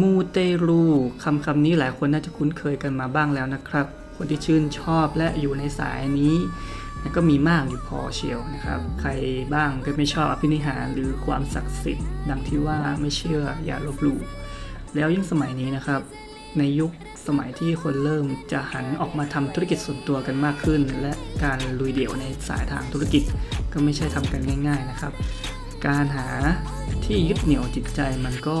มูเตลูคำคำนี้หลายคนน่าจะคุ้นเคยกันมาบ้างแล้วนะครับ คนที่ชื่นชอบและอยู่ในสายนี้ก็มีมากอยู่พอเชียวนะครับ ใครบ้างก็ไม่ชอบอภินิหารหรือความศักดิ์สิทธิ์ ดังที่ว่าไม่เชื่ออย่าลบหลู่แล้วยิ่งสมัยนี้นะครับ ในยุคสมัยที่คนเริ่มจะหันออกมาทำธุรกิจส่วนตัวกันมากขึ้น และการลุยเดี่ยวในสายทางธุรกิจก็ไม่ใช่ทำกันง่าย ๆนะครับ การหาที่ยึดเหนี่ยวจิตใจมันก็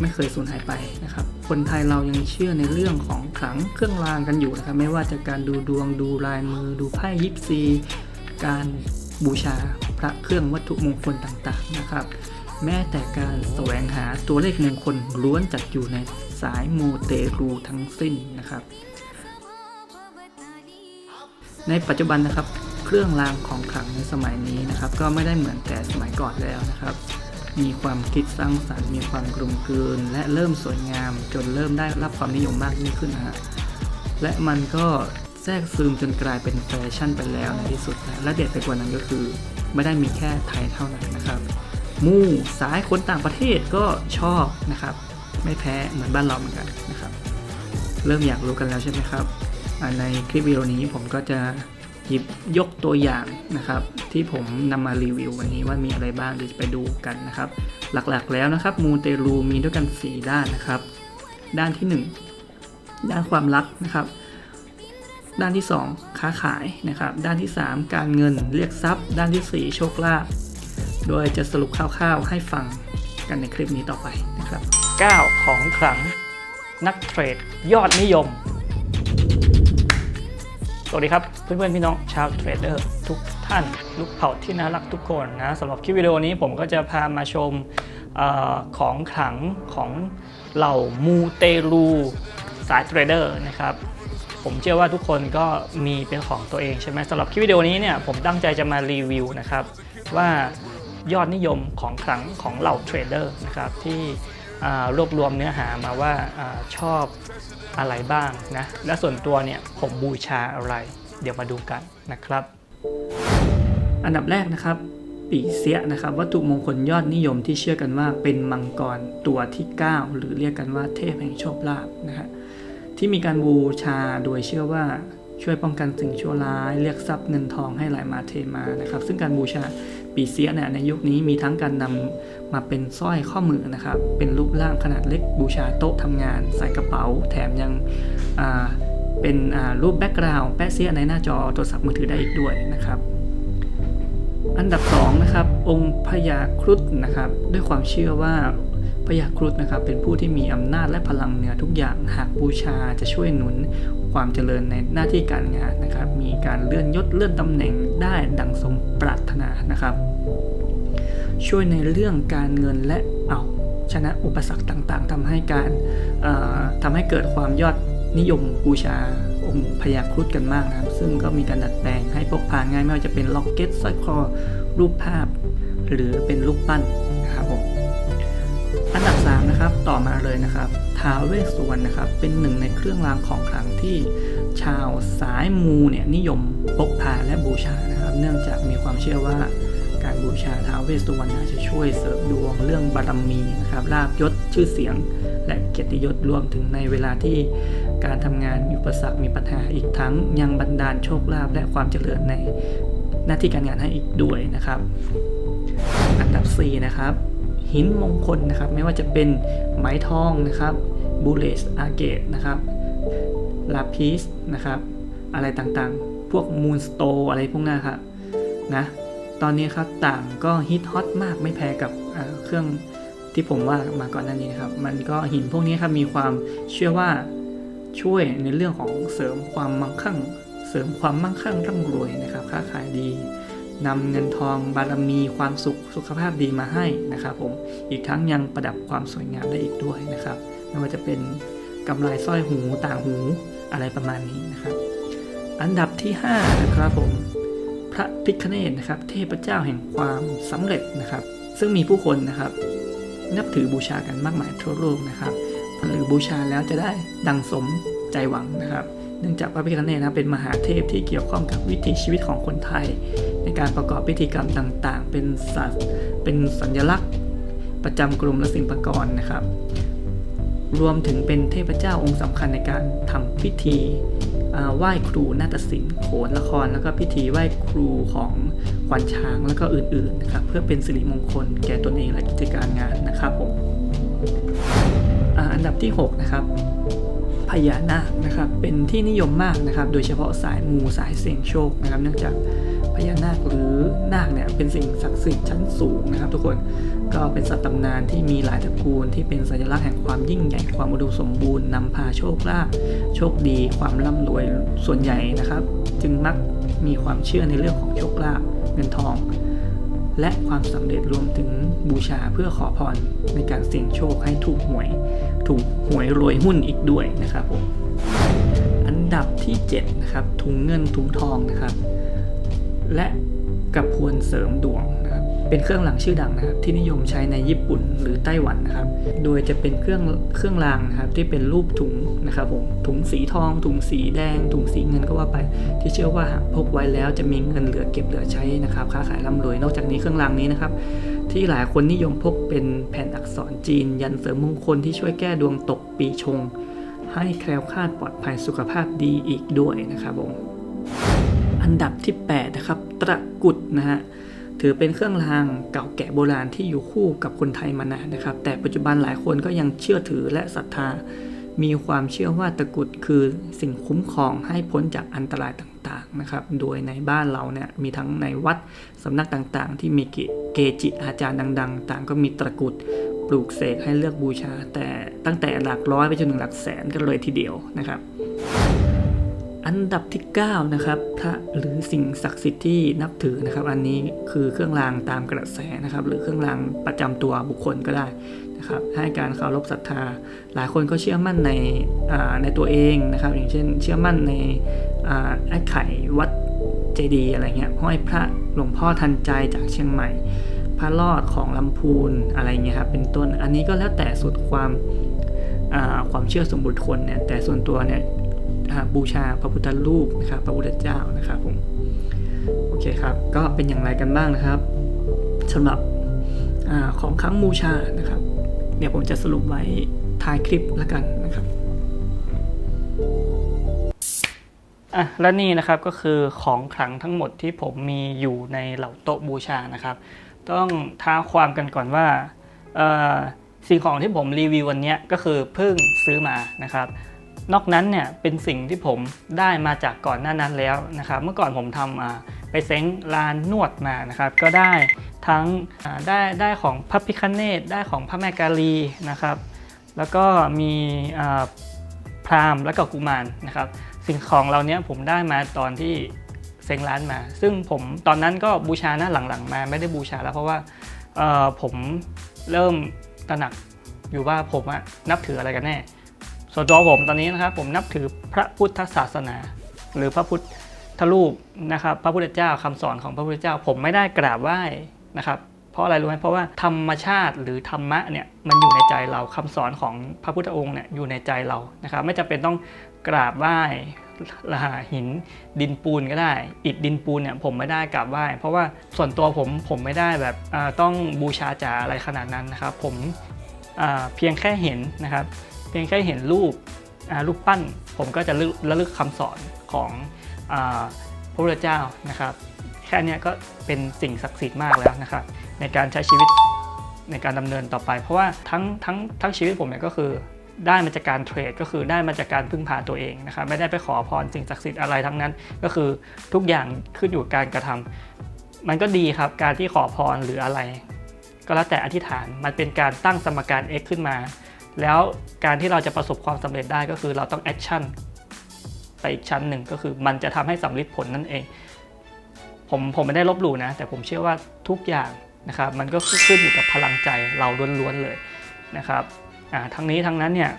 ไม่เคยสูญหายไปนะครับ คนไทยเรายังเชื่อในเรื่องของขลังเครื่องรางกันอยู่นะครับ ไม่ว่าจะการดูดวงดูลายมือ ดูไพ่ยิปซี การบูชาพระเครื่องวัตถุมงคลต่างๆนะครับ แม้แต่การแสวงหาตัวเลขมงคลล้วนจัดอยู่ในสายมูเตรูทั้งสิ้นนะครับ ในปัจจุบันนะครับ เครื่องรางของขลังในสมัยนี้นะครับ ก็ไม่ได้เหมือนแต่สมัยก่อนแล้วนะครับ มีความคิดสร้างสรรค์มีความกลมกลืน และเริ่มสวยงาม จนเริ่มได้รับความนิยมมากยิ่งขึ้นนะฮะและมันก็แทรกซึมจนกลายเป็นแฟชั่นไปแล้วในที่สุดนะและเด็ดไปกว่านั้นก็คือ ไม่ได้มีแค่ไทยเท่านั้นนะครับ มู่สายคนต่างประเทศก็ชอบนะครับ ไม่แพ้เหมือนบ้านเราเหมือนกันนะครับ เริ่มอยากรู้กันแล้วใช่ไหมครับ ในคลิปวิดีโอนี้ผมก็จะ หยิบยกตัวอย่างนะครับ ที่ผมนำมารีวิววันนี้ว่ามีอะไรบ้างเดี๋ยวจะไปดูกันนะครับ หลักๆแล้วนะครับมูเตลูมีด้วยกัน 4 ด้านนะครับ ด้านที่ 1 ด้านความรักนะครับ ด้านที่ 2 ค้าขายนะครับ ด้านที่ 3 การเงินเรียกทรัพย์ ด้านทีสี่4 โชคลาภโดยจะสรุปคร่าวๆ ให้ฟังกันในคลิปนี้ต่อไปนะครับ 9 ของขลังนักเทรดยอดนิยม สวัสดีครับ เพื่อนๆ พี่น้องชาวเทรดเดอร์ทุกท่าน ลูกเผ่าที่น่ารักทุกคนนะสำหรับคลิปวิดีโอนี้ผมก็จะพามาชมอของขลังของเหล่ามูเตลูสายเทรดเดอร์นะครับผมเชื่อว่าทุกคนก็มีเป็นของตัวเองใช่ไหมสำหรับคลิปวิดีโอนี้เนี่ยผมตั้งใจจะมารีวิวนะครับว่ายอดนิยมของขลังของเหล่าเทรดเดอร์นะครับที่ รวบรวมเนื้อหามาว่าอชอบอะไรบ้างนะ และส่วนตัวเนี่ยผมบูชาอะไร เดี๋ยวมาดูกันนะครับ อันดับแรกนะครับปีเสียนะครับวัตถุมงคลยอดนิยมที่เชื่อกันว่าเป็นมังกรตัวที่ 9 หรือเรียกกันว่าเทพแห่งโชคลาภนะฮะที่มีการบูชาโดยเชื่อว่า ช่วยป้องกันสิ่งชั่วร้าย เรียกทรัพย์เงินทองให้ไหลมาเทมานะครับ ซึ่งการบูชาปีเสียเนี่ยในยุคนี้มีทั้งการนำมาเป็นสร้อยข้อมือนะครับ เป็นรูปร่างขนาดเล็กบูชาโต๊ะทำงาน ใส่กระเป๋า แถมยังเป็นรูปแบ็กกราวด์แปะเสียในหน้าจอโทรศัพท์มือถือได้อีกด้วยนะครับอันดับ2นะครับองค์พญาครุฑนะครับด้วยความเชื่อว่า พญาครุฑนะครับเป็นผู้ที่มีอำนาจและพลังเหนือทุกอย่างหากบูชาจะช่วยหนุนความเจริญในหน้าที่การงานนะครับ มีการเลื่อนยศเลื่อนตำแหน่งได้ดังสมปรารถนานะครับ ช่วยในเรื่องการเงินและเอาชนะอุปสรรคต่างๆทำให้การทำให้เกิดความยอดนิยมบูชาองค์พญาครุฑกันมากนะครับ ซึ่งก็มีการดัดแปลงให้พกพาง่ายไม่ว่าจะเป็นล็อกเก็ตสร้อยคอรูปภาพ หรือเป็นรูปปั้นนะครับผม นะครับต่อมาเลยนะครับท้าวเวสสุวรรณนะครับเป็นหนึ่งในเครื่องรางของขลังที่ชาวสายมูเนี่ยนิยมพกพาและบูชานะครับ เนื่องจากมีความเชื่อว่าการบูชาท้าวเวสสุวรรณจะช่วยเสริมดวงเรื่องบารมีนะครับลาบยศชื่อเสียง และเกียรติยศรวมถึงในเวลาที่การทำงานมีอุปสรรคมีปัญหาอีกทั้งยังบันดาลโชคลาภและความเจริญในหน้าที่การงานให้อีกด้วยนะครับ อันดับ 4 นะครับ หินมงคลนะครับ ไม่ว่าจะเป็นไม้ทองนะครับบูเลสอาเกตนะครับลาพิสนะครับอะไรต่างๆ พวกมูนสโตอะไรพวกนั้นครับนะตอนนี้ครับต่างก็ฮิตฮอตมากไม่แพ้กับเเครื่องที่ผมว่ามาก่อนหน้านี้นะครับ มันก็หินพวกนี้ครับมีความเชื่อว่าช่วยในเรื่องของเสริมความมั่งคั่ง เสริมความมั่งคั่งร่ำรวยนะครับ ค้าขายดี นำเงินทองบารมีความสุขสุขภาพดีมาให้นะครับผมอีกทั้งยังประดับความสวยงามได้อีกด้วยนะครับ ไม่ว่าจะเป็นกำไรสร้อยหูต่างหูอะไรประมาณนี้นะครับ อันดับที่ 5 นะครับผมพระพิคเนตนะครับ เทพเจ้าแห่งความสำเร็จนะครับ ซึ่งมีผู้คนนะครับ นับถือบูชากันมากมายทั่วโลกนะครับหรือบูชาแล้วจะได้ดังสมใจหวังนะครับ เนื่องจากพระพิฆเนศนะเป็นมหาเทพที่เกี่ยวข้องกับวิถีชีวิตของคนไทย ในการประกอบพิธีกรรมต่างๆ เป็นสัตว์เป็นสัญลักษณ์ ประจำกลุ่มและสิ่งประกรณ์นะครับ รวมถึงเป็นเทพเจ้าองค์สำคัญในการทำพิธีไหว้ครูนาฏศิลป์โขนละคร แล้วก็พิธีไหว้ครูของขวัญช้างแล้วก็อื่นๆนะครับเพื่อเป็นสิริมงคลแก่ตนเองและกิจการงานนะครับผมอันดับที่ 6 นะครับ พญานาคนะครับเป็นที่นิยมมากนะครับ โดยเฉพาะสายมูสายเสี่ยงโชคนะครับ เนื่องจากพญานาคหรือนาคเนี่ยเป็นสิ่งศักดิ์สิทธิ์ชั้นสูงนะครับ ทุกคนก็เป็นสัตว์ตำนานที่มีหลายตระกูลที่เป็นสัญลักษณ์แห่งความยิ่งใหญ่ความอุดมสมบูรณ์นำพาโชคลาภโชคดี ความร่ำรวยส่วนใหญ่นะครับ จึงมักมีความเชื่อในเรื่องของโชคลาภเงินทอง และความสำเร็จรวมถึงบูชาเพื่อขอพรในการเสี่ยงโชคให้ถูกหวย ถูกหวยรวยหุ้นอีกด้วยนะครับผมอันดับที่7นะครับถุงเงินถุงทองนะครับ และกระพวนเสริมดวง เป็นเครื่องรางชื่อดังนะครับที่นิยมใช้ในญี่ปุ่นหรือไต้หวันนะครับ โดยจะเป็นเครื่องเครื่องรางนะครับที่เป็นรูปถุงนะครับผมถุงสีทอง ถุงสีแดง ถุงสีเงินก็ว่าไป ที่เชื่อว่าหากพกไว้แล้วจะมีเงินเหลือเก็บเหลือใช้นะครับค้าขายร่ำรวย นอกจากนี้เครื่องรางนี้นะครับที่หลายคนนิยมพกเป็นแผ่นอักษรจีน ยันเสริมมงคลที่ช่วยแก้ดวงตกปีชง ให้แคล้วคลาดปลอดภัยสุขภาพดีอีกด้วยนะครับผมอันดับที่ 8 นะครับ ตะกุดนะฮะ ถือเป็นเครื่องรางเก่าแก่โบราณที่อยู่คู่กับคนไทยมานานนะครับ แต่ปัจจุบันหลายคนก็ยังเชื่อถือและศรัทธา มีความเชื่อว่าตะกรุดคือสิ่งคุ้มครองให้พ้นจากอันตรายต่างๆนะครับ โดยในบ้านเราเนี่ยมีทั้งในวัดสำนักต่างๆ ที่มีเกจิอาจารย์ดัง ๆ ต่างก็มีตะกรุดปลูกเสกให้เลือกบูชา แต่ตั้งแต่หลักร้อยไปจนถึงหลักแสนกันเลยทีเดียวนะครับ อันดับที่ 9 นะครับพระหรือสิ่งศักดิ์สิทธิ์ที่นับถือนะครับ อันนี้คือเครื่องรางตามกระแสนะครับ หรือเครื่องรางประจำตัวบุคคลก็ได้นะครับ ให้การเคารพศรัทธา หลายคนก็เชื่อมั่นในในตัวเองนะครับ อย่างเช่น เชื่อมั่นในอ่ไอ้ไข่วัดเจดีย์อะไรเงี้ยห้อยพระหลวงพ่อทันใจจากเชียงใหม่ พระรอดของลำพูนอะไรเงี้ยครับเป็นต้นอันนี้ก็แล้วแต่สุดความความเชื่อส่วนบุคคลเนี่ยแต่ส่วนตัวเนี่ย บูชาพระพุทธรูปนะครับพระพุทธเจ้านะครับผมโอเคครับก็เป็นอย่างไรกันบ้างนะครับสำหรับอของครั้งบูชานะครับเดี๋ยวผมจะสรุปไว้ท้ายคลิปแล้วกันนะครับอะและนี่นะครับก็คือของขลังทั้งหมดที่ผมมีอยู่ในเหล่าโต๊ะบูชานะครับ ต้องท้าความกันก่อนว่าสิ่งของที่ผมรีวิววันนี้ก็คือเพิ่งซื้อมานะครับ นอกนั้นเนี่ยเป็นสิ่งที่ผมได้มาจากก่อนหน้านั้นแล้วนะครับ เมื่อก่อนผมทำไปเซ้งลานนวดมานะครับ ก็ได้ทั้งได้ได้ของพระพิคเนตได้ของพระแม่กาลีนะครับ แล้วก็มีพราหมณ์และก็กุมารนะครับ สิ่งของเรานี้ผมได้มาตอนที่เซ้งร้านมา ซึ่งผมตอนนั้นก็บูชานะหลังๆ มาไม่ได้บูชาแล้วเพราะว่าผมเริ่มตระหนักอยู่ว่าผมอะนับถืออะไรกันแน่ ส่วนตัวผมตอนนี้นะครับผมนับถือพระพุทธศาสนา หรือพระพุทธรูปนะครับ พระพุทธเจ้าคำสอนของพระพุทธเจ้า ผมไม่ได้กราบไหว้นะครับเพราะอะไรรู้ไหมเพราะว่าธรรมชาติหรือธรรมะเนี่ยมันอยู่ในใจเราคำสอนของพระพุทธองค์เนี่ยอยู่ในใจเรานะครับ ไม่จำเป็นต้องกราบไหว้ละหินดินปูนก็ได้ อิฐดินปูนเนี่ยผมไม่ได้กราบไหว้ เพราะว่าส่วนตัวผมผมไม่ได้แบบต้องบูชาจ๋าอะไรขนาดนั้นนะครับ ผมเพียงแค่เห็นนะครับ เพียงแค่เห็นรูปรูปปั้น ผมก็จะระลึกระลึกคำสอนของอพระพุทธเจ้านะครับ แค่นี้ก็เป็นสิ่งศักดิ์สิทธิ์มากแล้วนะครับ ในการใช้ชีวิตในการดำเนินต่อไป เพราะว่าทั้งทั้งทั้งชีวิตผมเนี่ยก็คือได้มาจากการเทรดก็คือได้มาจากการพึ่งพาตัวเองนะครับไม่ได้ไปขอพรสิ่งศักดิ์สิทธิ์อะไรทั้งนั้น ก็คือทุกอย่างขึ้นอยู่กับการกระทำมันก็ดีครับการที่ขอพรหรืออะไร ก็แล้วแต่อธิษฐานมันเป็นการตั้งสมการ x ขึ้นมา แล้วการที่เราจะประสบความสำเร็จได้ก็คือเราต้องแอคชั่นไปอีกชั้นหนึ่งก็คือมันจะทำให้สำเร็จผลนั่นเอง ผมผมไม่ได้ลบหลู่นะ แต่ผมเชื่อว่าทุกอย่างนะครับมันก็ขึ้นอยู่กับพลังใจเราล้วนๆเลยนะครับทั้งนี้ทั้งนั้นเนี่ย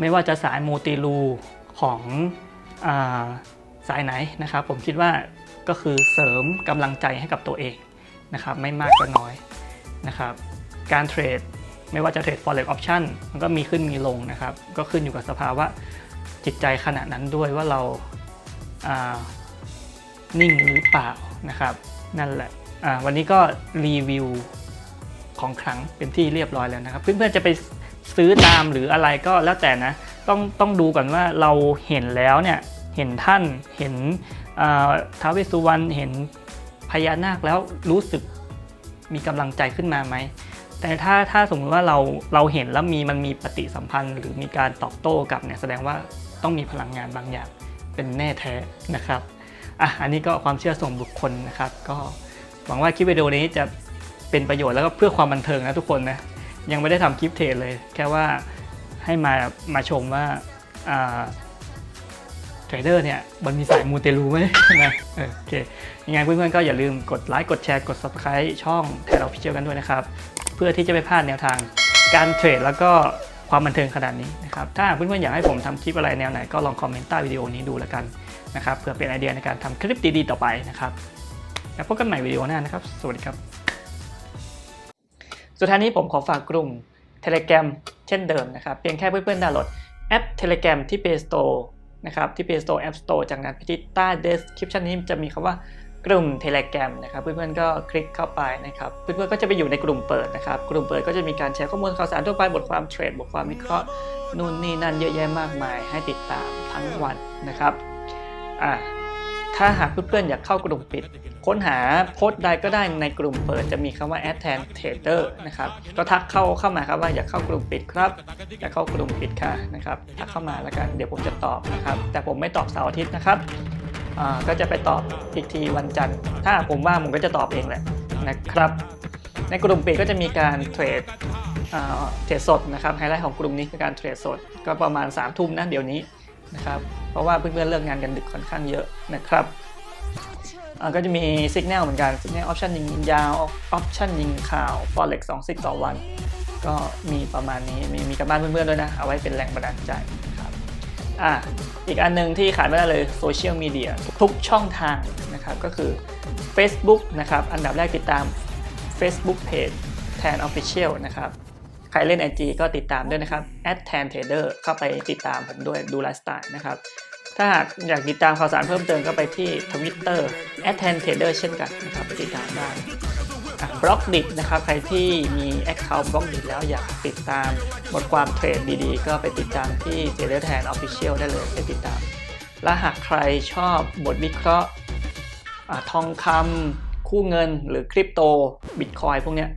ไม่ว่าจะสายมูตีลูของอาสายไหนนะครับ ผมคิดว่าก็คือเสริมกำลังใจให้กับตัวเองนะครับ ไม่มากก็น้อยนะครับ การเทรด ไม่ว่าจะเทรด forex option มันก็มีขึ้นมีลงนะครับ ก็ขึ้นอยู่กับสภาวะจิตใจขณะนั้นด้วยว่าเราอ่านิ่งหรือเปล่านะครับ นั่นแหละวันนี้ก็รีวิวของขลังเป็นที่เรียบร้อยแล้วนะครับ เพื่อนๆจะไปซื้อตามหรืออะไรก็แล้วแต่นะ ต้องต้องดูก่อนว่าเราเห็นแล้วเนี่ยเห็นท่านเห็นท้าวเวสสุวรรณเห็นพญานาคแล้วรู้สึกมีกำลังใจขึ้นมาไหม แต่ถ้าถ้าสมมติว่าเราเราเห็นแล้วมีมันมีปฏิสัมพันธ์ หรือมีการตอบโต้กลับเนี่ยแสดงว่าต้องมีพลังงานบางอย่างเป็นแน่แท้นะครับอะอันนี้ก็ความเชื่อส่วนบุคคลนะครับ ก็หวังว่าคลิปวิดีโอนี้จะเป็นประโยชน์แล้วก็เพื่อความบันเทิงนะทุกคนนะยังไม่ได้ทำคลิปเทรดเลย แค่ว่าให้มามาชมว่าอ่าเทรดเดอร์เนี่ยมันมีสายมูเตลูไหมนะโอเคยังไงเพื่อนๆก็อย่าลืมกดไลค์กดแชร์กด subscribe ช่องไทยเราพิเชียกันด้วยนะครับ เพื่อที่จะไม่พลาดแนวทาง การเทรดแล้วก็ความบันเทิงขนาดนี้นะครับถ้าเพื่อนๆอยากให้ผมทำคลิปอะไรแนวไหนก็ลองคอมเมนต์ใต้วิดีโอนี้ดูแล้วกันนะครับเพื่อเป็นไอเดียในการทำคลิปดีๆต่อไปนะครับแล้วพบกันใหม่วิดีโอหน้านะครับ สวัสดีครับ สุดท้ายนี้ผมขอฝากกลุ่ม Telegram เช่นเดิมนะครับเพียงแค่เพื่อนๆดาวน์โหลดแอป Telegram ที่ Play Store นะครับที่ Play Store App Store จากนั้นไปที่ใต้ description นี้จะมีคำว่า กลุ่ม Telegram นะครับเพื่อนๆก็คลิกเข้าไปนะครับเพื่อนๆก็จะไปอยู่ในกลุ่มเปิดนะครับกลุ่มเปิดก็จะมีการแชร์ข้อมูลข่าวสารทั่วไปบทความเทรดบทความวิเคราะห์นู่นนี่นั่นเยอะแยะมากมาย ให้ติดตามทั้งวันนะครับอ่าถ้าหากเพื่อนๆอยากเข้ากลุ่มปิด ค้นหาโพสต์ใดก็ได้ในกลุ่มเปิดจะมีคำว่า add tan trader นะครับก็ทักเข้าเข้ามาครับว่าอยากเข้ากลุ่มปิดครับอยากเข้ากลุ่มปิดค่ะนะครับทักเข้ามาแล้วกันเดี๋ยวผมจะตอบนะครับแต่ผมไม่ตอบเสาร์อาทิตย์นะครับ ก็จะไปตอบอีกทีวันจันทร์ ถ้าผมว่าผมก็จะตอบเองแหละนะครับ ในกลุ่มปิดก็จะมีการเทรดเทรดสดนะครับไฮไลท์ของกลุ่มนี้คือการเทรดสดก็ประมาณ3ามทุ่มนะเดี๋ยวนี้นะครับเพราะว่าเพื่อนๆเลิกงานกันดึกค่อนข้างเยอะนะครับก็จะมีสัญญาณเหมือนกันสัญญาณออปชันยิงยาวออปชันยิงข่าว forex 2 6ต่อวัน ก็มีประมาณนี้มีมีกับบ้านเพื่อนๆด้วยนะ เอาไว้เป็นแรงบันดาลใจ อะอีกอันหนึงที่ขาดไม่ได้เลยโซเชียลมีเดียทุกช่องทางนะครับก็คือ Facebook นะครับอันดับแรกติดตาม Facebook Page แทน Official นะครับใครเล่น IG ก็ติดตามด้วยนะครับ t a n trader เข้าไปติดตามผมด้วยดูไลฟ์สไตล์นะครับถ้าหากอยากติดตามข่าวสารเพิ่มเติมก็ไปที่ Twitter t a n trader เช่นกันนะครับไปติดตามได้ บล็อกดินะครับใครที่มี Account บล็อกดิแล้วอยากติดตามบทความเทรดดีๆ ก็ไปติดตามที่ Trader Tan Official ได้เลยไปติดตาม และหากใครชอบบทวิเคราะห์ทองคำคู่เงินหรือคริปโตบิตคอยพวกเนี้ย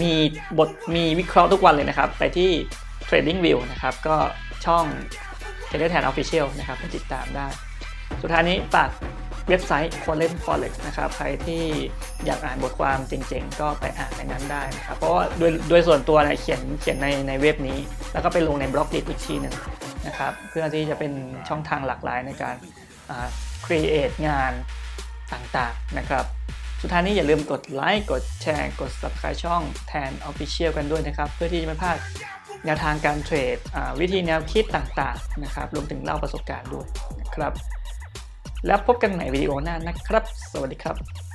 มีบทมีวิเคราะห์ทุกวันเลยนะครับ ไปที่ Trading View นะครับ ก็ช่อง t e l e t a n Official นะครับไปติดตามได้ สุดท้ายนี้ฝาก เว็บไซต์ Foreign Forex นะครับ ใครที่อยากอ่านบทความเจ๋งๆ ก็ไปอ่านในนั้นได้นะครับ เพราะว่าโดยโดยส่วนตัวเนี่ยเขียนเขียนในในเว็บนี้ แล้วก็ไปลงในบล็อกดิอีกทีหนึ่งนะครับ เพื่อที่จะเป็นช่องทางหลากหลายในการอ่า create งานต่างๆ นะครับ สุดท้ายนี้อย่าลืมกดไลค์ กดแชร์ กด subscribe ช่องแทน Official กันด้วยนะครับ เพื่อที่จะไม่พลาดแนวทางการเทรดวิธีแนวคิดต่างๆ นะครับ รวมถึงเล่าประสบการณ์ด้วยนะครับ แล้วพบกันใหม่วิดีโอหน้านะครับ สวัสดีครับ